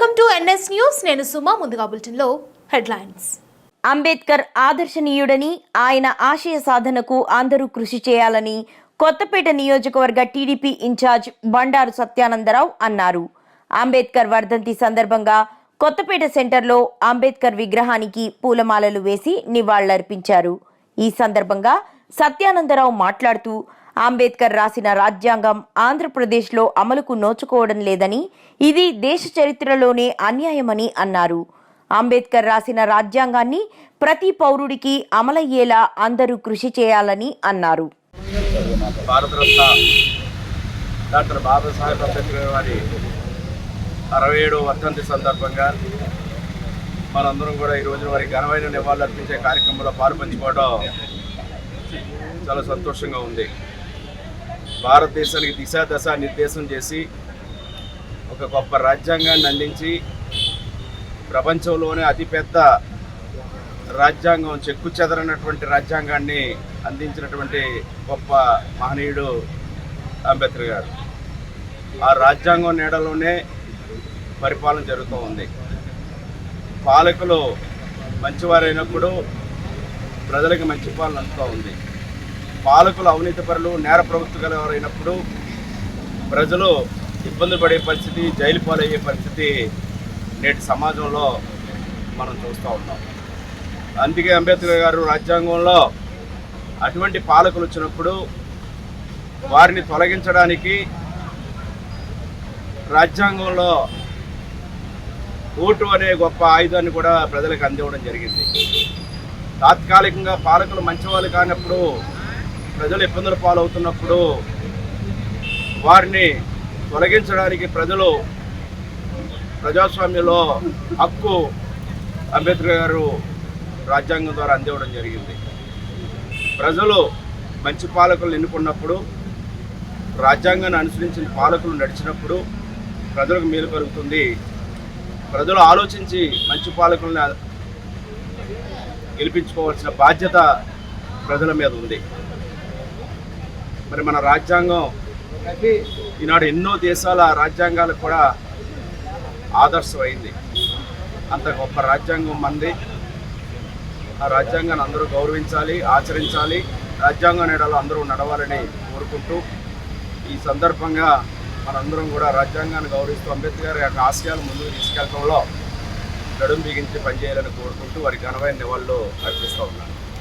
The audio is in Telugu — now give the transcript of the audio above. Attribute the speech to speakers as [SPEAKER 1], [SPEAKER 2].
[SPEAKER 1] Welcome to NS news. నేను సుమా ముందుగా బులెటిన్లో హెడ్లైన్స్.
[SPEAKER 2] అంబేద్కర్ ఆదర్శనీయుడని ఆయన ఆశయ సాధనకు అందరూ కృషి చేయాలని కొత్తపేట నియోజకవర్గ టీడీపీ ఇన్ఛార్జ్ బండారు సత్యానందరావు అన్నారు. అంబేద్కర్ వర్ధంతి సందర్భంగా కొత్తపేట సెంటర్లో అంబేద్కర్ విగ్రహానికి పూలమాలలు వేసి నివాళులర్పించారు. ఈ సందర్భంగా సత్యానందరావు మాట్లాడుతూ అంబేద్కర్ రాసిన రాజ్యాంగం ఆంధ్రప్రదేశ్లో అమలుకు నోచుకోవడం లేదని ఇది దేశ చరిత్రలోనే అన్యాయమని అన్నారు. అంబేద్కర్ రాసిన రాజ్యాంగాన్ని ప్రతి పౌరుడికి అమలయ్యేలా అందరూ కృషి చేయాలని అన్నారు.
[SPEAKER 3] భారతరత్న డాక్టర్ బాబాసాహెబ్ అంబేద్కర్ వారి అరవై ఏడవ వర్ధంతి సందర్భంగా మనందరం కూడా ఈ రోజున వారికి ఘనమైన నివాళులు అర్పించే కార్యక్రమంలో పాల్పంచుకోవడం చాలా సంతోషంగా ఉంది. భారతదేశానికి దిశా దశ నిర్దేశం చేసి ఒక గొప్ప రాజ్యాంగాన్ని అందించి ప్రపంచంలోనే అతిపెద్ద రాజ్యాంగం చెక్కు చెదరనటువంటి రాజ్యాంగాన్ని అందించినటువంటి గొప్ప మహనీయుడు అంబేద్కర్ గారు. ఆ రాజ్యాంగం నీడలోనే పరిపాలన జరుగుతూ ఉంది. పాలకులు మంచివారైనప్పుడు ప్రజలకు మంచి పాలన అందుతూ ఉంది. పాలకులు అవినీతి పరులు నేర ప్రవృత్తి గలవారైనప్పుడు ప్రజలు ఇబ్బందులు పడే పరిస్థితి జైలు పాలయ్యే పరిస్థితి నేటి సమాజంలో మనం చూస్తూ ఉన్నాం అందుకే అంబేద్కర్ గారు రాజ్యాంగంలో అటువంటి పాలకులు వచ్చినప్పుడు వారిని తొలగించడానికి రాజ్యాంగంలో ఓటు అనే గొప్ప ఆయుధాన్ని కూడా ప్రజలకు అందివ్వడం జరిగింది. తాత్కాలికంగా పాలకులు మంచివాళ్ళు కానప్పుడు ప్రజలు ఇబ్బందుల పాలవుతున్నప్పుడు వారిని తొలగించడానికి ప్రజలు ప్రజాస్వామ్యంలో హక్కు అంబేద్కర్ గారు రాజ్యాంగం ద్వారా అందివ్వడం జరిగింది. ప్రజలు మంచి పాలకులను ఎన్నుకున్నప్పుడు రాజ్యాంగాన్ని అనుసరించిన పాలకులు నడిచినప్పుడు ప్రజలకు మేలు కలుగుతుంది. ప్రజలు ఆలోచించి మంచి పాలకులను గెలిపించుకోవాల్సిన బాధ్యత ప్రజల మీద ఉంది. మరి మన రాజ్యాంగం ఈనాడు ఎన్నో దేశాల రాజ్యాంగాలకు కూడా ఆదర్శమైంది. అంత గొప్ప రాజ్యాంగం మంది. ఆ రాజ్యాంగాన్ని అందరూ గౌరవించాలి ఆచరించాలి. రాజ్యాంగ నీడలో అందరూ నడవాలని కోరుకుంటూ ఈ సందర్భంగా మనందరం కూడా రాజ్యాంగాన్ని గౌరవిస్తూ అంబేద్కర్ యొక్క ఆశయాలు ముందుకు తీసుకెళ్ళడంలో గడుం బిగించి పనిచేయాలని కోరుకుంటూ వారికి ఘనమైన నివాళులు అర్పిస్తూ ఉన్నాను.